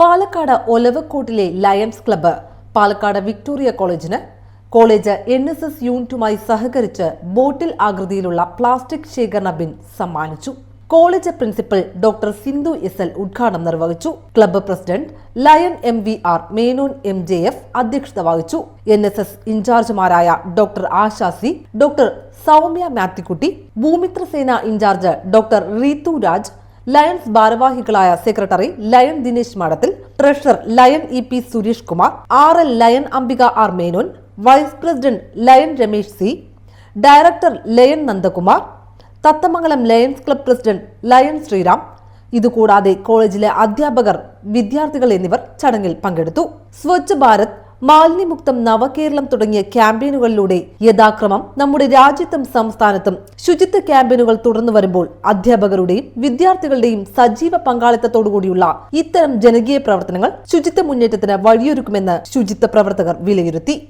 പാലക്കാട് ഒലവക്കോട്ടിലെ lions club Palakkad Victoria കോളേജിന് college N S S യൂണിറ്റുമായി സഹകരിച്ച് ബോട്ടിൽ ആകൃതിയിലുള്ള പ്ലാസ്റ്റിക് ശേഖരണ ബിൻ സമ്മാനിച്ചു. College principal doctor Sindhu S L ഉദ്ഘാടനം നിർവഹിച്ചു. Club president lion M V R Menon M J F അധ്യക്ഷത വഹിച്ചു. N S S ഇൻചാർജുമാരായ doctor Asha C doctor Soumya Mathukutty Bhoomithrasena in charge doctor Reethu Raj lions ഭാരവാഹികളായ secretary lion Dinesh Madathil treasurer lion E P Suresh Kumar R L lion Ambika R Menon vice president lion Ramesh C director lion Nandakumar Thathamangalam lions club president lion Sreeram. ഇതുകൂടാതെ കോളേജിലെ അധ്യാപകർ വിദ്യാർത്ഥികൾ എന്നിവർ ചടങ്ങിൽ പങ്കെടുത്തു. സ്വച്ഛ് ഭാരത് മാലിന്യമുക്തം നവകേരളം തുടങ്ങിയ ക്യാമ്പയിനുകളിലൂടെ യഥാക്രമം നമ്മുടെ രാജ്യത്തും സംസ്ഥാനത്തും ശുചിത്വ ക്യാമ്പയിനുകൾ തുടർന്നു വരുമ്പോൾ അധ്യാപകരുടെയും വിദ്യാർത്ഥികളുടെയും സജീവ പങ്കാളിത്തത്തോടുകൂടിയുള്ള ഇത്തരം ജനകീയ പ്രവർത്തനങ്ങൾ ശുചിത്വ മുന്നേറ്റത്തിന് വഴിയൊരുക്കുമെന്ന് ശുചിത്വ പ്രവർത്തകർ വിലയിരുത്തി.